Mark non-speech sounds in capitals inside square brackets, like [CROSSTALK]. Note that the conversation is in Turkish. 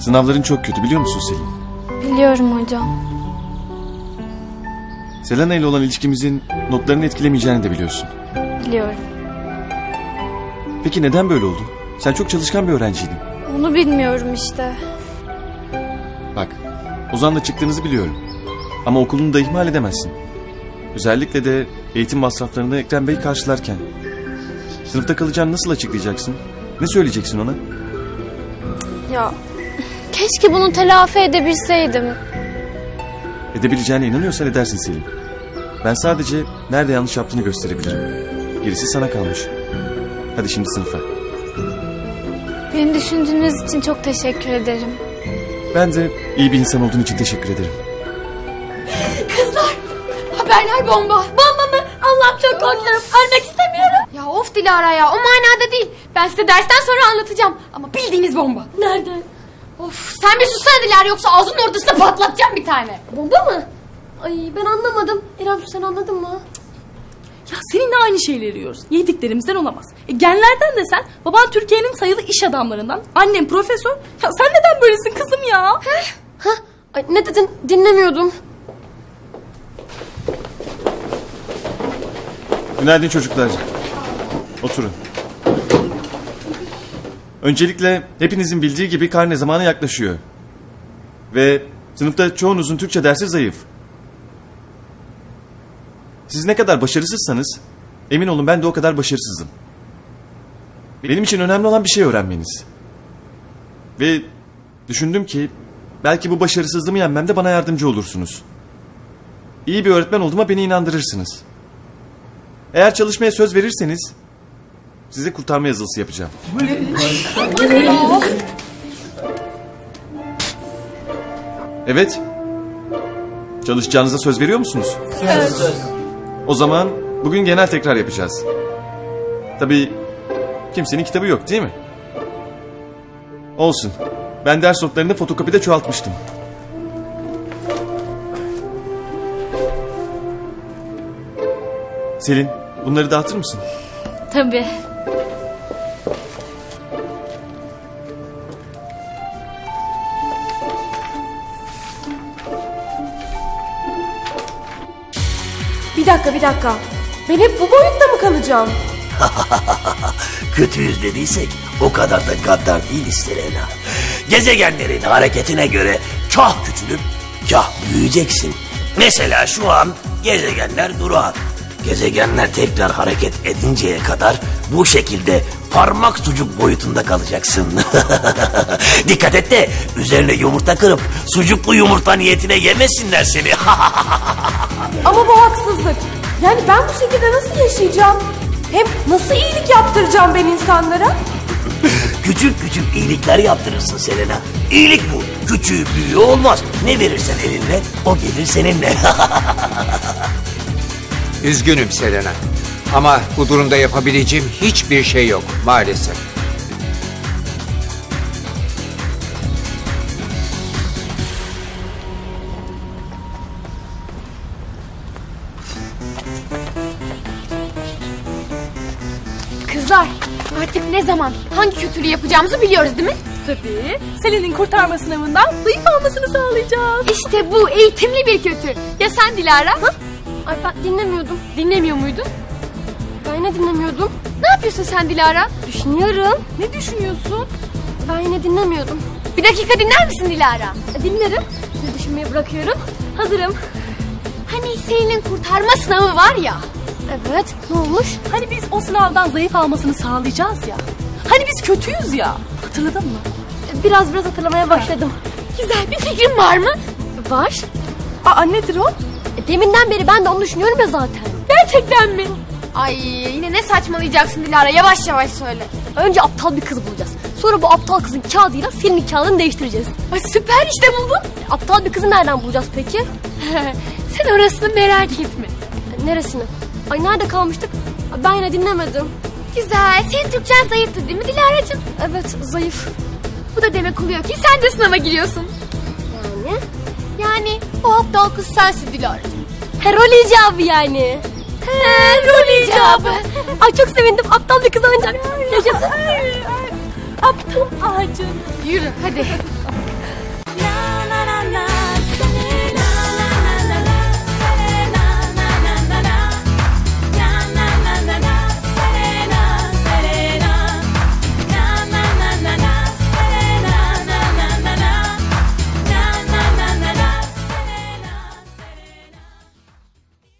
Sınavların çok kötü biliyor musun Selin? Biliyorum hocam. Selena ile olan ilişkimizin notlarını etkilemeyeceğini de biliyorsun. Biliyorum. Peki neden böyle oldu? Sen çok çalışkan bir öğrenciydin. Onu bilmiyorum işte. Bak, Ozan'la çıktığınızı biliyorum. Ama okulunu da ihmal edemezsin. Özellikle de eğitim masraflarını Ekrem Bey karşılarken. Sınıfta kalacağını nasıl açıklayacaksın? Ne söyleyeceksin ona? Ya keşke bunu telafi edebilseydim. Edebileceğine inanıyorsan edersin Selin. Ben sadece nerede yanlış yaptığını gösterebilirim. Gerisi sana kalmış. Hadi şimdi sınıfa. Beni düşündüğünüz için çok teşekkür ederim. Ben de iyi bir insan olduğun için teşekkür ederim. Kızlar haberler bomba. Bomba mı? Allah'ım çok korkuyorum. Ölmek istemiyorum. Ya of Dilara ya o manada değil. Ben size dersten sonra anlatacağım. Ama bildiğiniz bomba. Nerede? Of sen bir sussana Dilara yoksa ağzının ortasına patlatacağım bir tane. Bomba mı? Ay ben anlamadım. İrem sen anladın mı? Ya seninle aynı şeyleri yiyoruz. Yediklerimizden olamaz. E, genlerden de sen. Baban Türkiye'nin sayılı iş adamlarından. Annem profesör. Ya sen neden böylesin kızım ya? Hah. Ay, ne dedin? Dinlemiyordum. Günaydın çocuklar. Oturun. Öncelikle hepinizin bildiği gibi karne zamanı yaklaşıyor. Ve sınıfta çoğunuzun Türkçe dersi zayıf. Siz ne kadar başarısızsanız emin olun ben de o kadar başarısızım. Benim için önemli olan bir şey öğrenmeniz. Ve düşündüm ki belki bu başarısızlığımı yenmemde bana yardımcı olursunuz. İyi bir öğretmen olduğuma beni inandırırsınız. Eğer çalışmaya söz verirseniz size kurtarma yazılısı yapacağım. Evet. Çalışacağınıza söz veriyor musunuz? O zaman bugün genel tekrar yapacağız. Tabii kimsenin kitabı yok değil mi? Olsun. Ben ders notlarını fotokopide çoğaltmıştım. Selin, bunları dağıtır mısın? Tabii. Bir dakika bir dakika. Ben hep bu boyutta mı kalacağım? [LAUGHS] Kötüyüz dediysek o kadar da gaddar değiliz Selena. Gezegenlerin hareketine göre kah küçülüp kah büyüyeceksin. Mesela şu an gezegenler durağan. Gezegenler tekrar hareket edinceye kadar bu şekilde parmak sucuk boyutunda kalacaksın. [LAUGHS] Dikkat et de üzerine yumurta kırıp sucuklu yumurta niyetine yemesinler seni. [LAUGHS] Ama bu haksızlık. Yani ben bu şekilde nasıl yaşayacağım? Hem nasıl iyilik yaptıracağım ben insanlara? [LAUGHS] Küçük küçük iyilikler yaptırırsın Selena. İyilik bu. Küçüğü büyüğü olmaz. Ne verirsen elinle o gelir seninle. Üzgünüm Selena. Ama bu durumda yapabileceğim hiçbir şey yok maalesef. Kızlar artık ne zaman hangi kötülüğü yapacağımızı biliyoruz değil mi? Tabii. Selin'in kurtarma sınavından zayıf almasını sağlayacağız. İşte bu eğitimli bir kötü. Ya sen Dilara? Ay ben dinlemiyordum. Dinlemiyor muydun? Ben yine dinlemiyordum. Ne yapıyorsun sen Dilara? Düşünüyorum. Ne düşünüyorsun? Ben yine dinlemiyordum. Bir dakika dinler misin Dilara? Dinlerim. Sizi düşünmeyi bırakıyorum. Hazırım. Hani Selin'in kurtarma sınavı var ya. Evet. Ne olmuş? Hani biz o sınavdan zayıf almasını sağlayacağız ya. Hani biz kötüyüz ya. Hatırladın mı? Biraz biraz hatırlamaya başladım. Güzel bir fikrin var mı? Var. Aa nedir o? E, Deminden beri ben de onu düşünüyorum ya zaten. Gerçekten mi? Ay yine ne saçmalayacaksın Dilara yavaş yavaş söyle. Önce aptal bir kız bulacağız. Sonra bu aptal kızın kağıdıyla senin kağıdını değiştireceğiz. Ay süper işte buldun. Aptal bir kızı nereden bulacağız peki? [LAUGHS] Sen orasını merak etme. Neresini? Ay nerede kalmıştık? Ben yine dinlemedim. Güzel. Senin Türkçen zayıftı değil mi Dilara'cığım? Evet zayıf. Bu da demek oluyor ki sen de sınava giriyorsun. Yani? Yani o aptal kız sensin Dilara'cığım. He rol icabı yani. He rol icabı. Ay çok sevindim aptal bir kız ancak. Yaşasın. Aptal ağacın. Yürü hadi.